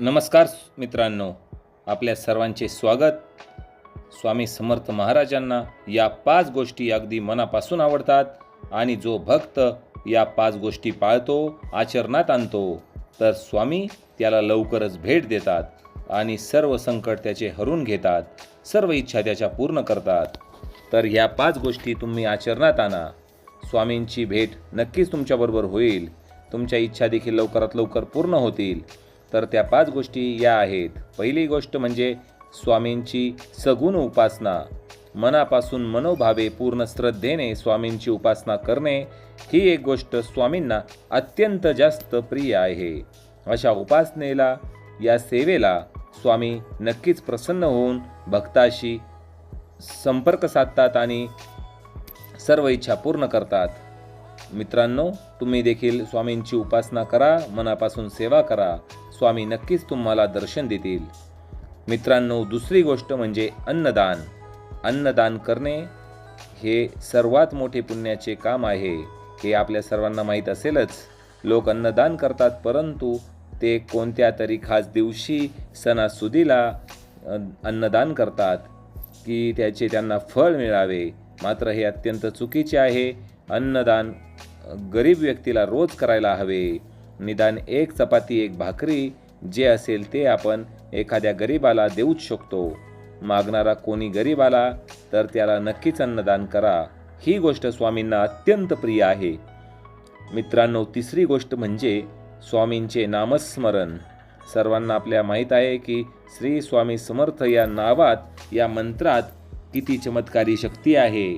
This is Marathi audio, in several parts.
नमस्कार मित्रांनो आपल्या सर्वांचे स्वागत. स्वामी समर्थ महाराजांना या पाच गोष्टी अगदी मनापासून आवडतात आणि जो भक्त या पाच गोष्टी पाळतो आचरणात आणतो तर स्वामी त्याला लवकरच भेट देतात आणि सर्व संकट त्याचे हरून घेतात सर्व इच्छा त्याच्या पूर्ण करतात. तर ह्या पाच गोष्टी तुम्ही आचरणात आणा. स्वामींची भेट नक्कीच तुमच्याबरोबर होईल. तुमच्या इच्छा देखील लवकरात लवकर पूर्ण होतील. तर त्या पाच गोष्टी या आहेत. पहिली गोष्ट म्हणजे स्वामींची सगुण उपासना. मनापासून मनोभावे पूर्ण श्रद्धेने स्वामींची उपासना करणे ही एक गोष्ट स्वामींना अत्यंत जास्त प्रिय आहे. अशा उपासनेला या सेवेला स्वामी नक्कीच प्रसन्न होऊन भक्ताशी संपर्क साधतात आणि सर्व इच्छा पूर्ण करतात. मित्रांनो तुम्ही देखील स्वामींची उपासना करा मनापासून सेवा करा. स्वामी नक्कीच तुम्हाला दर्शन देतील. मित्रांनो दुसरी गोष्ट म्हणजे अन्नदान. अन्नदान करणे हे सर्वात मोठे पुण्याचे काम आहे. हे आपल्या सर्वांना माहीत असेलच. लोक अन्नदान करतात परंतु ते कोणत्या तरी खास दिवशी सणासुदीला अन्नदान करतात की त्याचे त्यांना फळ मिळावे. मात्र हे अत्यंत चुकीचे आहे. अन्नदान गरीब व्यक्तीला रोज करायला हवे. निदान एक चपाती एक भाकरी जे असेल ते आपण एखाद्या गरीबाला देऊच शकतो. मागणारा कोणी गरीब आला तर त्याला नक्कीच अन्नदान करा. ही गोष्ट स्वामींना अत्यंत प्रिय आहे. मित्रांनो तिसरी गोष्ट म्हणजे स्वामींचे नामस्मरण. सर्वांना आपल्या माहीत आहे की श्री स्वामी समर्थ या नावात या मंत्रात किती चमत्कारी शक्ती आहे?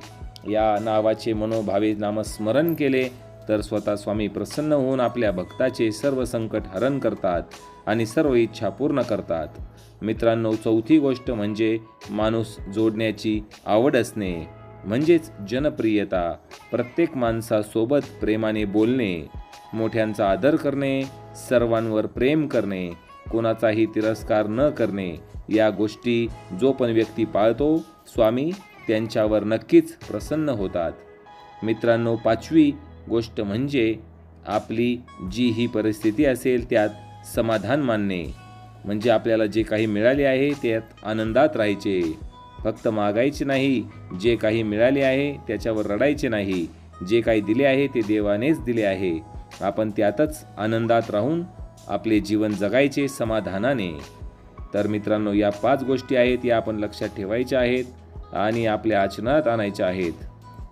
या नावाचे मनोभावे नामस्मरण केले तर स्वतः स्वामी प्रसन्न होऊन आपल्या भक्ताचे सर्व संकट हरण करतात आणि सर्व इच्छा पूर्ण करतात. मित्रांनो चौथी गोष्ट म्हणजे माणूस जोडण्याची आवड असणे म्हणजेच जनप्रियता प्रत्येक माणसासोबत प्रेमाने बोलणे मोठ्यांचा आदर करणे सर्वांवर प्रेम करणे कोणाचाही तिरस्कार न करणे या गोष्टी जो पण व्यक्ती पाळतो स्वामी त्यांच्यावर नक्कीच प्रसन्न होतात. मित्रांनो पाचवी गोष्ट म्हणजे आपली जी ही परिस्थिती असेल त्यात समाधान मानणे. म्हणजे आपल्याला जे काही मिळाले आहे त्यात आनंदात राहायचे. फक्त मागायचे नाही जे काही मिळाले आहे त्याच्यावर रडायचे नाही. जे काही दिले आहे ते देवानेच दिले आहे. आपण त्यातच आनंदात राहून आपले जीवन जगायचे समाधानाने. तर मित्रांनो या पाच गोष्टी आहेत या आपण लक्षात ठेवायच्या आहेत आणि आपल्या आचरणात आणायच्या आहेत.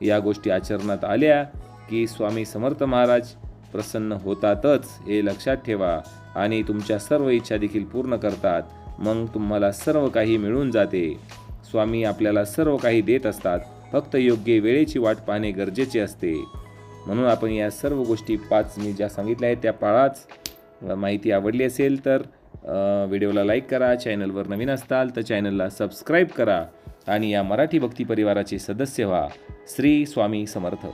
या गोष्टी आचरणात आल्या की स्वामी समर्थ महाराज प्रसन्न होतातच हे लक्षात ठेवा आणि तुमच्या सर्व इच्छा देखील पूर्ण करतात. मग तुम्हाला सर्व काही मिळून जाते. स्वामी आपल्याला सर्व काही देत असतात फक्त योग्य वेळेची वाट पाहणे गरजेचे असते. म्हणून आपण या सर्व गोष्टी पाच मी ज्या सांगितल्या आहेत त्या पाळाच माहिती आवडली असेल तर व्हिडिओला लाईक करा चॅनलवर नवीन असताल तर चॅनलला सबस्क्राईब करा आणि या मराठी भक्ती परिवाराचे सदस्य व्हा. श्री स्वामी समर्थ.